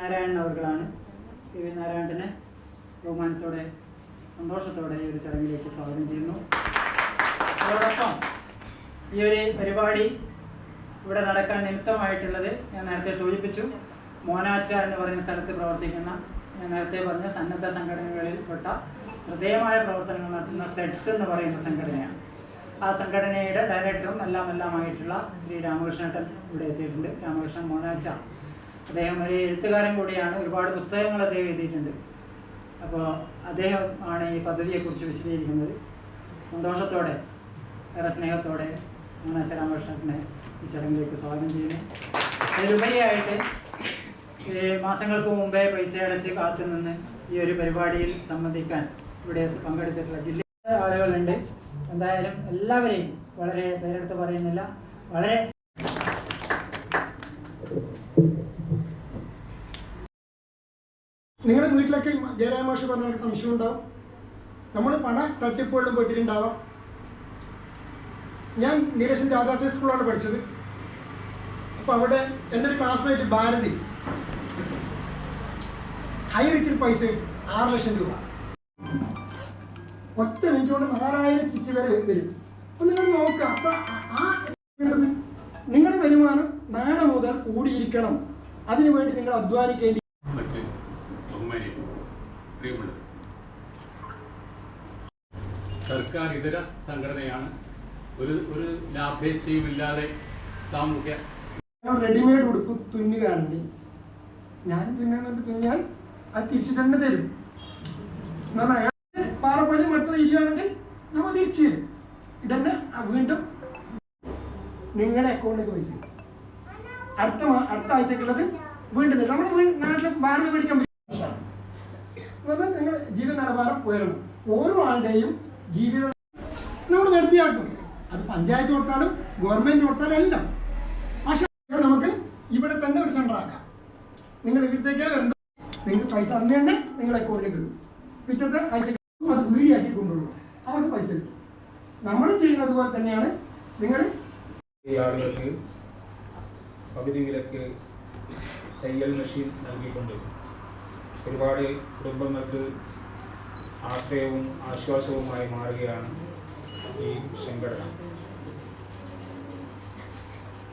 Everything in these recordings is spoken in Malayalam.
നാരായണൻ അവർകളാണ് കെ വി നാരായണനെ ബഹുമാനത്തോടെ സന്തോഷത്തോടെ ഈ ഒരു ചടങ്ങിലേക്ക് സ്വാഗതം ചെയ്യുന്നു. അതോടൊപ്പം ഈ ഒരു പരിപാടി ഇവിടെ നടക്കാൻ നിമിത്തമായിട്ടുള്ളത് ഞാൻ നേരത്തെ സൂചിപ്പിച്ചു. മോനാച്ച എന്ന് പറയുന്ന സ്ഥലത്ത് പ്രവർത്തിക്കുന്ന ഞാൻ നേരത്തെ പറഞ്ഞ സന്നദ്ധ സംഘടനകളിൽപ്പെട്ട ശ്രദ്ധേയമായ പ്രവർത്തനങ്ങൾ നടത്തുന്ന സെഡ്സ് എന്ന് പറയുന്ന സംഘടനയാണ്. ആ സംഘടനയുടെ ഡയറക്ടറും എല്ലാം എല്ലാമായിട്ടുള്ള ശ്രീ രാമകൃഷ്ണേട്ടൻ ഇവിടെ എത്തിയിട്ടുണ്ട്. രാമകൃഷ്ണൻ മോനാച്ച. അദ്ദേഹം ഒരു എഴുത്തുകാരൻ കൂടിയാണ്. ഒരുപാട് പുസ്തകങ്ങൾ അദ്ദേഹം എഴുതിയിട്ടുണ്ട്. അപ്പോൾ അദ്ദേഹം ആണ് ഈ പദ്ധതിയെക്കുറിച്ച് വിശദീകരിക്കുന്നത്. സന്തോഷത്തോടെ ഏറെ സ്നേഹത്തോടെ രാമകൃഷ്ണനെ ഈ ചടങ്ങിലേക്ക് സ്വാഗതം ചെയ്യുന്നു. അതിലുപരിയായിട്ട് മാസങ്ങൾക്ക് മുമ്പേ പൈസ അടച്ച് കാത്തുനിന്ന് ഈ ഒരു പരിപാടിയിൽ സംബന്ധിക്കാൻ ഇവിടെ പങ്കെടുത്തിട്ടുള്ള ജില്ലയിലെ ആളുകളുണ്ട്. എന്തായാലും എല്ലാവരെയും വളരെ പേരെടുത്ത് പറയുന്നില്ല. വളരെ നിങ്ങളുടെ വീട്ടിലൊക്കെ ജയരായ മാഷ് പറഞ്ഞ സംശയം ഉണ്ടാവും. നമ്മൾ പണ തട്ടിപ്പുകളിലും പോയിട്ടിട്ടുണ്ടാവാം. ഞാൻ നീരശൻ രാജാസി സ്കൂളാണ് പഠിച്ചത്. അപ്പോൾ അവിടെ എന്റെ ഒരു ക്ലാസ്മേറ്റ് ഭാരതി ഹൈ റിച്ചിൽ പൈസ ആറ് ലക്ഷം രൂപ. ഒറ്റ മിനിറ്റ് കൊണ്ട് നാലായിരം സ്റ്റിച്ച് വരെ വരും. അപ്പം നിങ്ങൾ നോക്കുക അപ്പോൾ ആ നിങ്ങളുടെ വരുമാനം നാളെ മുതൽ കൂടിയിരിക്കണം. അതിനുവേണ്ടി നിങ്ങൾ അധ്വാനിക്കേണ്ടി പ്രിയമുള്ളത് സർക്കാർ ഇതര സംഘടനയാണ്. ഒരു ഒരു ലാഭേച്ഛയുമില്ലാതെ സാമൂഹ്യ റെഡിമെയ്ഡ് ഉടുപ്പ് തുന്നുകയാണെങ്കിൽ ഞാൻ തുന്നാൻ വേണ്ടി തുന്നാൻ അത് തിരിച്ചു തന്നെ തരും. പാറപ്പള്ളി മട്ടത് ഇരിക്കുകയാണെങ്കിൽ നമ്മൾ തിരിച്ചു തരും. ഇതന്നെ വീണ്ടും നിങ്ങളുടെ അക്കൗണ്ടിലേക്ക് പൈസ. അടുത്ത അടുത്ത ആഴ്ചക്കുള്ളത് വീണ്ടും നമ്മൾ നാട്ടിൽ ഭാരത മേടിക്കാൻ പറ്റും നിങ്ങൾ ജീവിത നിലവാരം ഉയരണം. ഓരോ ആളുടെയും ജീവിത നമ്മൾ വൃത്തിയാക്കും അത് പഞ്ചായത്ത് കൊടുത്താലും ഗവൺമെന്റ് കൊടുത്താലും എല്ലാം. പക്ഷെ നമുക്ക് ഇവിടെ തന്നെ ഒരു സെന്റർ ആക്കാം. നിങ്ങൾ ഇവിടത്തേക്ക് വരുന്നത് നിങ്ങൾക്ക് പൈസ അന്ന് തന്നെ നിങ്ങളെ അക്കൗണ്ടിലേക്ക് കിട്ടും പിറ്റത്തെ ആഴ്ച അത് വീടിയാക്കി കൊണ്ടുപോകും അവർക്ക് പൈസ കിട്ടും. നമ്മൾ ചെയ്യുന്നത് പോലെ തന്നെയാണ് നിങ്ങൾ ഈ ആളുകൾക്ക് പകുതി വിലക്ക് തയ്യൽ മെഷീൻ നൽകിക്കൊണ്ട് ഒരുപാട് കുടുംബങ്ങൾക്ക് ആശ്രയവും ആശ്വാസവുമായി മാറുകയാണ് ഈ സംഘടന.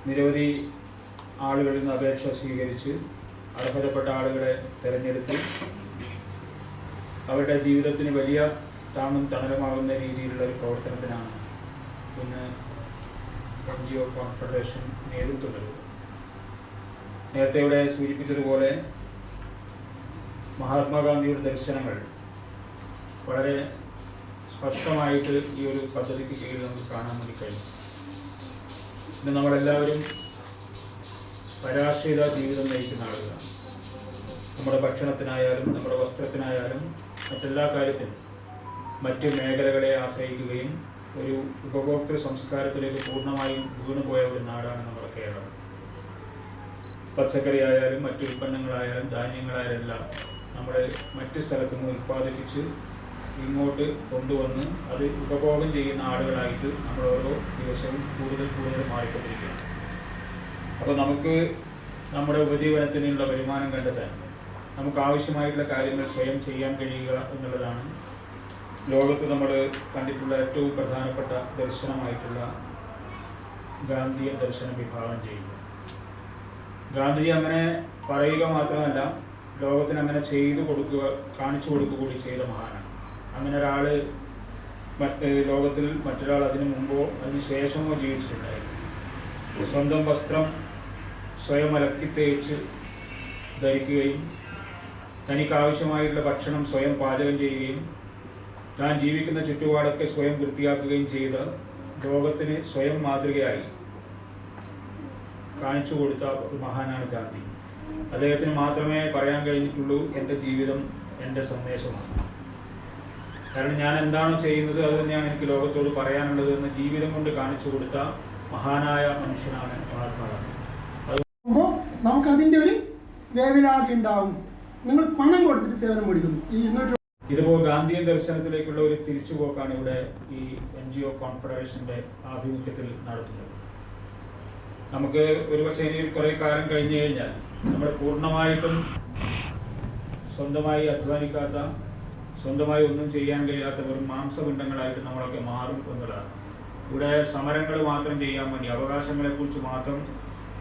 നിരവധി ആളുകളിൽ നിന്ന് അപേക്ഷ സ്വീകരിച്ച് അർഹതപ്പെട്ട ആളുകളെ തിരഞ്ഞെടുത്ത് അവരുടെ ജീവിതത്തിന് വലിയ താങ്ങും തണലുമാകുന്ന രീതിയിലുള്ള ഒരു പ്രവർത്തനത്തിനാണ് ഇന്ന് എൻ ജി ഒ കോൺഫെഡറേഷൻ നേതൃത്വം നൽകുന്നത്. നേരത്തെ ഇവിടെ സൂചിപ്പിച്ചതുപോലെ മഹാത്മാഗാന്ധിയുടെ ദർശനങ്ങൾ വളരെ സ്പഷ്ടമായിട്ട് ഈ ഒരു പദ്ധതിക്ക് കീഴിൽ നമുക്ക് കാണാൻ വേണ്ടി കഴിയും. ഇന്ന് നമ്മളെല്ലാവരും പരാശ്രിത ജീവിതം നയിക്കുന്ന ആളുകളാണ്. നമ്മുടെ ഭക്ഷണത്തിനായാലും നമ്മുടെ വസ്ത്രത്തിനായാലും മറ്റെല്ലാ കാര്യത്തിനും മറ്റ് മേഖലകളെ ആശ്രയിക്കുകയും ഒരു ഉപഭോക്തൃ സംസ്കാരത്തിലേക്ക് പൂർണമായും വീണുപോയ ഒരു നാടാണ് നമ്മുടെ കേരളം. പച്ചക്കറി ആയാലും മറ്റു ഉൽപ്പന്നങ്ങളായാലും ധാന്യങ്ങളായാലും എല്ലാം നമ്മുടെ മറ്റു സ്ഥലത്തു നിന്ന് ഉൽപ്പാദിപ്പിച്ച് ഇങ്ങോട്ട് കൊണ്ടുവന്ന് അത് ഉപഭോഗം ചെയ്യുന്ന ആളുകളായിട്ട് നമ്മൾ ഓരോ ദിവസവും കൂടുതൽ കൂടുതൽ മാറിക്കൊണ്ടിരിക്കുകയാണ്. അപ്പോൾ നമുക്ക് നമ്മുടെ ഉപജീവനത്തിനുള്ള വരുമാനം കണ്ടെത്താൻ നമുക്ക് ആവശ്യമായിട്ടുള്ള കാര്യങ്ങൾ സ്വയം ചെയ്യാൻ കഴിയുക എന്നുള്ളതാണ് ലോകത്ത് നമ്മൾ കണ്ടിട്ടുള്ള ഏറ്റവും പ്രധാനപ്പെട്ട ദർശനമായിട്ടുള്ള ഗാന്ധിയ ദർശനം വിഭാഗം ചെയ്യുന്നത്. ഗാന്ധിജി അങ്ങനെ പറയുക മാത്രമല്ല ലോകത്തിന് അങ്ങനെ ചെയ്തു കൊടുക്കുക കാണിച്ചു കൊടുക്കുക കൂടി ചെയ്ത മഹാനാണ്. അങ്ങനെ ഒരാൾ മറ്റ് ലോകത്തിൽ മറ്റൊരാൾ അതിനു മുമ്പോ അതിന് ശേഷമോ ജീവിച്ചിട്ടുണ്ടായിരുന്നു. സ്വന്തം വസ്ത്രം സ്വയം അലക്കി തേച്ച് ധരിക്കുകയും തനിക്ക് ആവശ്യമായിട്ടുള്ള ഭക്ഷണം സ്വയം പാചകം ചെയ്യുകയും താൻ ജീവിക്കുന്ന ചുറ്റുപാടൊക്കെ സ്വയം വൃത്തിയാക്കുകയും ചെയ്ത ലോകത്തിന് സ്വയം മാതൃകയായി കാണിച്ചു കൊടുത്ത ഒരു മഹാനാണ് ഗാന്ധി. അദ്ദേഹത്തിന് മാത്രമേ പറയാൻ കഴിഞ്ഞിട്ടുള്ളൂ എന്റെ ജീവിതം എന്റെ സന്ദേശമാണ്. കാരണം ഞാൻ എന്താണ് ചെയ്യുന്നത് അത് തന്നെയാണ് എനിക്ക് ലോകത്തോട് പറയാനുള്ളത് എന്ന് ജീവിതം കൊണ്ട് കാണിച്ചു കൊടുത്ത മഹാനായ മനുഷ്യനാണ് മഹാത്മാഗാന്ധി. നമുക്ക് അതിന്റെ ഒരു വേവലാതി ഉണ്ടാവും. നിങ്ങൾ പണം കൊടുത്തിട്ട് സേവനം കൊടുക്കുന്നു ഈ ഇതുപോലെ ഗാന്ധിയൻ ദർശനത്തിലേക്കുള്ള ഒരു തിരിച്ചുപോക്കാണ് ഇവിടെ ഈ എൻ ജി ഒ കോൺഫെഡറേഷന്റെ ആഭിമുഖ്യത്തിൽ നടത്തുന്നത്. നമുക്ക് ഒരുപക്ഷെ ഇനി കുറെ കാലം കഴിഞ്ഞു കഴിഞ്ഞാൽ നമ്മൾ പൂർണമായിട്ടും സ്വന്തമായി അധ്വാനിക്കാത്ത സ്വന്തമായി ഒന്നും ചെയ്യാൻ കഴിയാത്ത വെറും മാംസപിണ്ഡങ്ങളായിട്ട് നമ്മളൊക്കെ മാറും എന്നുള്ളതാണ് ഇവിടെ സമരങ്ങൾ മാത്രം ചെയ്യാൻ വേണ്ടി അവകാശങ്ങളെക്കുറിച്ച് മാത്രം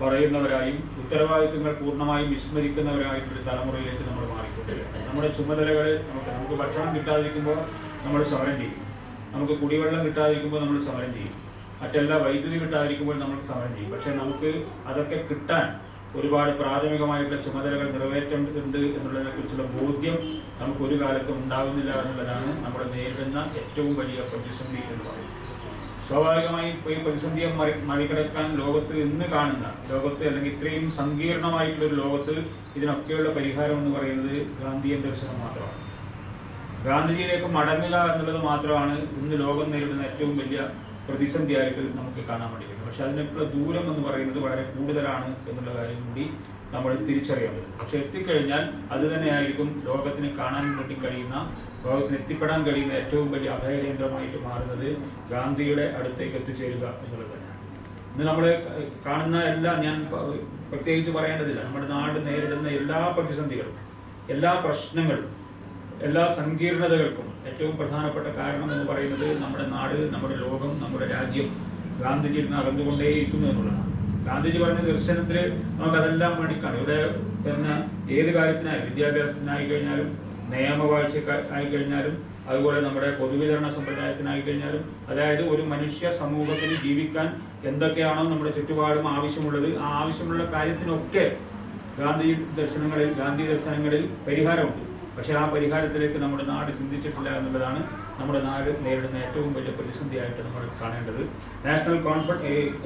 പറയുന്നവരായും ഉത്തരവാദിത്തങ്ങൾ പൂർണമായും വിസ്മരിക്കുന്നവരായും ഒരു തലമുറയിലേക്ക് നമ്മൾ മാറിക്കൊണ്ടിരിക്കുക നമ്മുടെ ചുമതലകൾ നമുക്ക് നമുക്ക് ഭക്ഷണം കിട്ടാതിരിക്കുമ്പോൾ നമ്മൾ സമരം ചെയ്യും. നമുക്ക് കുടിവെള്ളം കിട്ടാതിരിക്കുമ്പോൾ നമ്മൾ സമരം ചെയ്യും. മറ്റെല്ലാ വൈദ്യുതി കിട്ടാതിരിക്കുമ്പോൾ നമ്മൾ സമരം ചെയ്യും പക്ഷേ നമുക്ക് അതൊക്കെ കിട്ടാൻ ഒരുപാട് പ്രാഥമികമായിട്ടുള്ള ചുമതലകൾ നിറവേറ്റേണ്ടതുണ്ട് എന്നുള്ളതിനെ കുറിച്ചുള്ള ബോധ്യം നമുക്ക് ഒരു കാലത്തും ഉണ്ടാകുന്നില്ല എന്നുള്ളതാണ് നമ്മൾ നേരിടുന്ന ഏറ്റവും വലിയ പ്രതിസന്ധി എന്ന് പറയുന്നത്. സ്വാഭാവികമായി ഇപ്പോൾ ഈ പ്രതിസന്ധിയെ മറി മറികടക്കാൻ ലോകത്ത് ഇന്ന് കാണുന്ന ലോകത്ത് അല്ലെങ്കിൽ ഇത്രയും സങ്കീർണമായിട്ടുള്ള ഒരു ലോകത്ത് ഇതിനൊക്കെയുള്ള പരിഹാരം എന്ന് പറയുന്നത് ഗാന്ധിയൻ ദർശനം മാത്രമാണ്. ഗാന്ധിജിയിലേക്ക് മടങ്ങുക എന്നുള്ളത് മാത്രമാണ് ഇന്ന് ലോകം നേരിടുന്ന ഏറ്റവും വലിയ പ്രതിസന്ധിയായിട്ട് നമുക്ക് കാണാൻ വേണ്ടിയിരുന്നു പക്ഷെ അതിനൊക്കെ ദൂരം എന്ന് പറയുന്നത് വളരെ കൂടുതലാണ് എന്നുള്ള കാര്യം കൂടി നമ്മൾ തിരിച്ചറിയേണ്ടതുണ്ട് പക്ഷെ എത്തിക്കഴിഞ്ഞാൽ അത് തന്നെയായിരിക്കും ലോകത്തിന് കാണാൻ വേണ്ടി കഴിയുന്ന ലോകത്തിന് എത്തിപ്പെടാൻ കഴിയുന്ന ഏറ്റവും വലിയ അഭയകേന്ദ്രമായിട്ട് മാറുന്നത് ഗാന്ധിയുടെ അടുത്തേക്ക് എത്തിച്ചേരുക എന്നുള്ളത് തന്നെയാണ്. ഇന്ന് നമ്മൾ കാണുന്ന എല്ലാം ഞാൻ പ്രത്യേകിച്ച് പറയേണ്ടതില്ല. നമ്മുടെ നാട് നേരിടുന്ന എല്ലാ പ്രതിസന്ധികളും എല്ലാ പ്രശ്നങ്ങളും എല്ലാ സങ്കീർണതകൾക്കും ഏറ്റവും പ്രധാനപ്പെട്ട കാരണം എന്ന് പറയുന്നത് നമ്മുടെ നാട് നമ്മുടെ ലോകം നമ്മുടെ രാജ്യം ഗാന്ധിജി നിന്ന് അകന്നുകൊണ്ടേയിരിക്കുന്നു എന്നുള്ളതാണ്. ഗാന്ധിജി പറഞ്ഞ ദർശനത്തിൽ നമുക്കതെല്ലാം വേണ്ടിക്കാണ് ഇവിടെ തന്നെ ഏത് കാര്യത്തിനായാലും വിദ്യാഭ്യാസത്തിനായി കഴിഞ്ഞാലും നിയമവാഴ്ച ആയി കഴിഞ്ഞാലും അതുപോലെ നമ്മുടെ പൊതുവിതരണ സമ്പ്രദായത്തിനായി കഴിഞ്ഞാലും അതായത് ഒരു മനുഷ്യ സമൂഹത്തിന് ജീവിക്കാൻ എന്തൊക്കെയാണോ നമ്മുടെ ചുറ്റുപാടും ആവശ്യമുള്ളത് ആ ആവശ്യമുള്ള കാര്യത്തിനൊക്കെ ഗാന്ധി ദർശനങ്ങളിൽ ഗാന്ധി ദർശനങ്ങളിൽ പരിഹാരമുണ്ട്. പക്ഷേ ആ പരിഹാരത്തിലേക്ക് നമ്മുടെ നാട് ചിന്തിച്ചിട്ടില്ല എന്നുള്ളതാണ് നമ്മുടെ നാട് നേരിടുന്ന ഏറ്റവും വലിയ പ്രതിസന്ധിയായിട്ട് നമ്മൾ കാണേണ്ടത്. നാഷണൽ കോൺഫ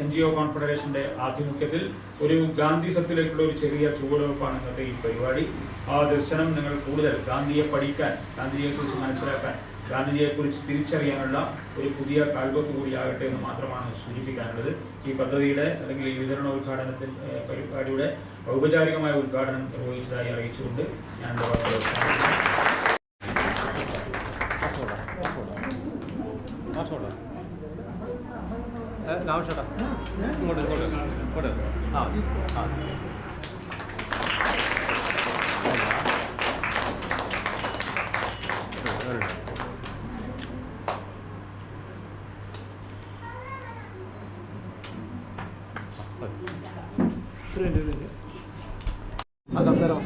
എൻ ജി ഒ കോൺഫെഡറേഷന്റെ ആഭിമുഖ്യത്തിൽ ഒരു ഗാന്ധി സത്തിലേക്കുള്ള ഒരു ചെറിയ ചുവടുവെപ്പാണ് ഇന്നത്തെ ഈ പരിപാടി. ആ ദർശനം നിങ്ങൾ കൂടുതൽ ഗാന്ധിയെ പഠിക്കാൻ ഗാന്ധിയെക്കുറിച്ച് മനസ്സിലാക്കാൻ ഗാന്ധിജിയെക്കുറിച്ച് തിരിച്ചറിയാനുള്ള ഒരു പുതിയ കാൽവെപ്പ് കൂടിയാകട്ടെ എന്ന് മാത്രമാണ് സൂചിപ്പിക്കാനുള്ളത് ഈ പദ്ധതിയുടെ അല്ലെങ്കിൽ ഈ വിതരണ ഉദ്ഘാടനത്തിൽ പരിപാടിയുടെ ഔപചാരികമായ ഉദ്ഘാടനം നിർവഹിച്ചതായി അറിയിച്ചുകൊണ്ട് ഞാൻ ഇങ്ങോട്ട് ഇങ്ങോട്ട് ഇങ്ങോട്ട് ആ ആ A galera.